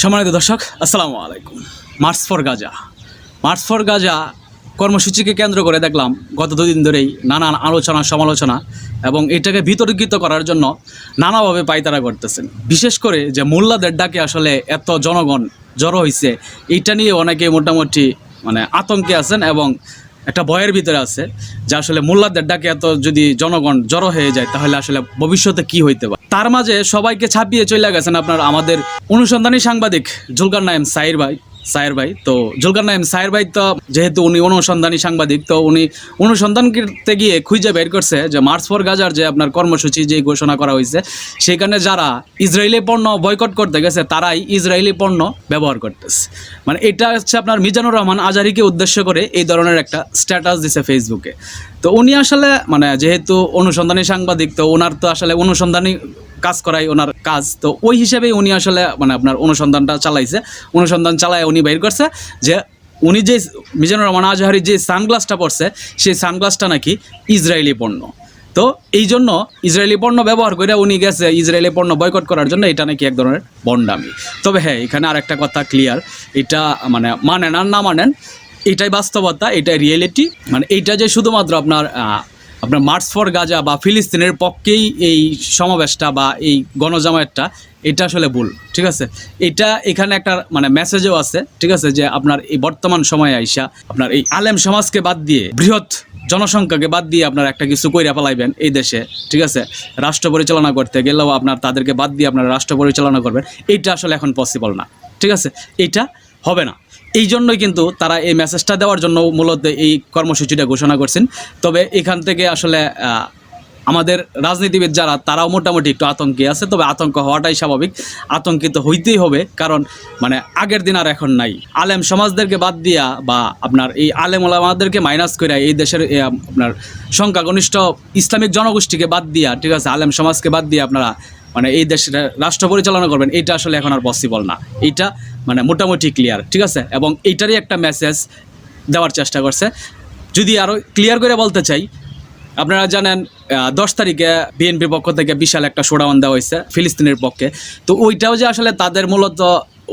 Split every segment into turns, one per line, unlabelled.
সম্মানিত দর্শক, আসসালামু আলাইকুম। March for Gaza march for Gaza কর্মসূচিকে কেন্দ্র করে দেখলাম গত দুদিন ধরেই নানান আলোচনা, সমালোচনা এবং এটাকে বিতর্কিত করার জন্য নানাভাবে পায়তারা করতেছেন। বিশেষ করে যে মোল্লাদের ডাকে আসলে এত জনগণ জড়ো হয়েছে এইটা নিয়ে অনেকে মোটামুটি মানে আতঙ্কে আছেন এবং একটা ভয়ের ভিতরে আছে যে আসলে মোল্লাদের ডাকে এত যদি জনগণ জড়ো হয়ে যায়, তাহলে আসলে ভবিষ্যতে কি হইতে পারে? তার মাঝে সবাইকে ছাপিয়ে চলে গেছেন আপনার আমাদের অনুসন্ধানী সাংবাদিক জুলকার নাইম সাইর ভাই। সায়ের ভাই। তো জুলকার নাইম সায়ের ভাই তো যেহেতু উনি অনুসন্ধানী সাংবাদিক, তো উনি অনুসন্ধান করতে গিয়ে খুঁজে বের করছে যে মার্চ ফর গাজার যে আপনার কর্মসূচি যে ঘোষণা করা হয়েছে, সেখানে যারা ইসরায়েলি পণ্য বয়কট করতে গেছে, তারাই ইসরায়েলি পণ্য ব্যবহার করতেছে। মানে এটা হচ্ছে আপনার মিজানুর রহমান আজারিকে উদ্দেশ্য করে এই ধরনের একটা স্ট্যাটাস দিছে ফেসবুকে তো উনি আসলে মানে যেহেতু অনুসন্ধানী সাংবাদিক, তো ওনার তো আসলে অনুসন্ধানী কাজ করাই ওনার কাজ। তো ওই হিসেবে উনি আসলে মানে আপনার অনুসন্ধানটা চালাইছে। অনুসন্ধান চালায় উনি বের করছে যে উনি যে মিজানুর রহমান আজহারি যে সানগ্লাসটা পরছে, সেই সানগ্লাসটা নাকি ইসরায়েলি পণ্য। তো এই জন্য ইসরায়েলি পণ্য ব্যবহার করে উনি গেছে ইসরায়েলি পণ্য বয়কট করার জন্য, এটা নাকি এক ধরনের বন্ডামি। তবে হ্যাঁ এখানে আর একটা কথা ক্লিয়ার এটা মানে মানেন আর না মানেন, এটাই বাস্তবতা, এটাই রিয়েলিটি মানে এইটা যে শুধুমাত্র আপনার আপনার মার্চ ফর গাজা বা ফিলিস্তিনের পক্ষেই এই সমাবেশটা বা এই গণজামায়াতটা, এটা আসলে ভুল, ঠিক আছে? এটা এখানে একটা মানে মেসেজও আছে, ঠিক আছে? যে আপনার এই বর্তমান সময়ে আইসা আপনার এই আলেম সমাজকে বাদ দিয়ে, বৃহৎ জনসংখ্যাকে বাদ দিয়ে আপনার একটা কিছু কইরা ফেলাইবেন এই দেশে, ঠিক আছে? রাষ্ট্র পরিচালনা করতে গেলেও আপনার তাদেরকে বাদ দিয়ে আপনার রাষ্ট্র পরিচালনা করবেন এইটা আসলে এখন পসিবল না, ঠিক আছে? এইটা হবে না। এই জন্যই কিন্তু তারা এই মেসেজটা দেওয়ার জন্য মূলত এই কর্মসূচিটা ঘোষণা করছেন। তবে এখান থেকে আসলে আমাদের রাজনীতিবিদ যারা, তারাও মোটামুটি একটু আতঙ্কে আছে। তবে আতঙ্ক হওয়াটাই স্বাভাবিক। আতঙ্কিত হইতেই হবে, কারণ মানে আগের দিন আর এখন নাই। আলেম সমাজদেরকে বাদ দিয়া বা আপনার এই আলেম ওলামাদেরকে মাইনাস করে এই দেশের আপনার সংখ্যাগনিষ্ঠ ইসলামিক জনগোষ্ঠীকে বাদ দিয়া, ঠিক আছে, আলেম সমাজকে বাদ দিয়ে আপনারা মানে এই দেশের রাষ্ট্র পরিচালনা করবেন এটা আসলে এখন আর পসিবল না। এইটা মানে মোটামুটি ক্লিয়ার ঠিক আছে? এবং এইটারই একটা মেসেজ দেওয়ার চেষ্টা করছে। যদি আরও ক্লিয়ার করে বলতে চাই, আপনারা জানেন দশ তারিখে বিএনপির পক্ষ থেকে বিশাল একটা শোডাউন দেওয়া হয়েছে, ফিলিস্তিনের পক্ষে। তো ওইটাও যে আসলে তাদের মূলত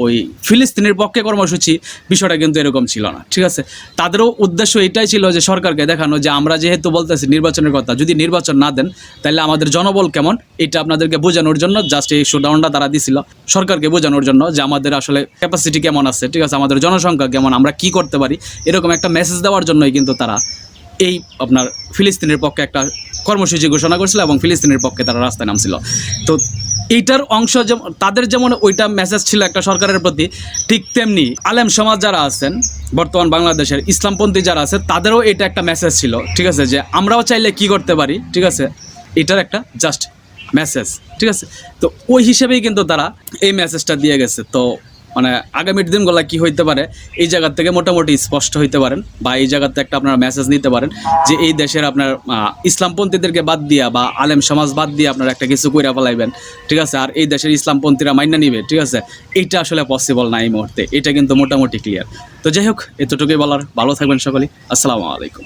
ওই ফিলিস্তিনের পক্ষে কর্মসূচি বিষয়টা কিন্তু এরকম ছিল না, ঠিক আছে? তাদেরও উদ্দেশ্য এটাই ছিল যে সরকারকে দেখানো যে আমরা যেহেতু বলতেছি নির্বাচনের কথা, যদি নির্বাচন না দেন, তাহলে আমাদের জনবল কেমন? এটা আপনাদেরকে বোঝানোর জন্য জাস্ট এই শোডাউনটা তারা দিছিল। সরকারকে বোঝানোর জন্য যে আমাদের আসলে ক্যাপাসিটি কেমন আছে, ঠিক আছে? আমাদের জনসংখ্যা কেমন, আমরা কি করতে পারি? এরকম একটা মেসেজ দেওয়ার জন্যই কিন্তু তারা এই আপনার ফিলিস্তিনের পক্ষে একটা কর্মসূচি ঘোষণা করছিল এবং ফিলিস্তিনের পক্ষে তারা রাস্তায় নামছিল। তো এইটার অংশ যেমন, তাদের যেমন ওইটা মেসেজ ছিল একটা সরকারের প্রতি, ঠিক তেমনি আলেম সমাজ যারা আছেন, বর্তমান বাংলাদেশের ইসলামপন্থী যারা আছে, তাদেরও এটা একটা মেসেজ ছিল, ঠিক আছে? যে আমরাও চাইলে কি করতে পারি, ঠিক আছে? এটার একটা জাস্ট মেসেজ ঠিক আছে? তো ওই হিসেবেই কিন্তু তারা এই মেসেজটা দিয়ে গেছে। তো মানে আগামীর দিনগুলো কি হইতে পারে, এই জায়গা থেকে মোটামুটি স্পষ্ট হইতে পারেন বা এই জায়গাতে একটা আপনারা মেসেজ নিতে পারেন যে এই দেশের আপনার ইসলামপন্থীদেরকে বাদ দিয়া বা আলেম সমাজ বাদ দিয়ে আপনারা একটা কিছু কইরা ফেলাইবেন, ঠিক আছে? আর এই দেশের ইসলামপন্থীরা মাইনা নিবে, ঠিক আছে? এইটা আসলে পসিবল না এই মুহূর্তে, এটা কিন্তু মোটামুটি ক্লিয়ার তো যাই হোক, এতটুকুই বলার, ভালো থাকবেন সকলেই। আসসালামু আলাইকুম।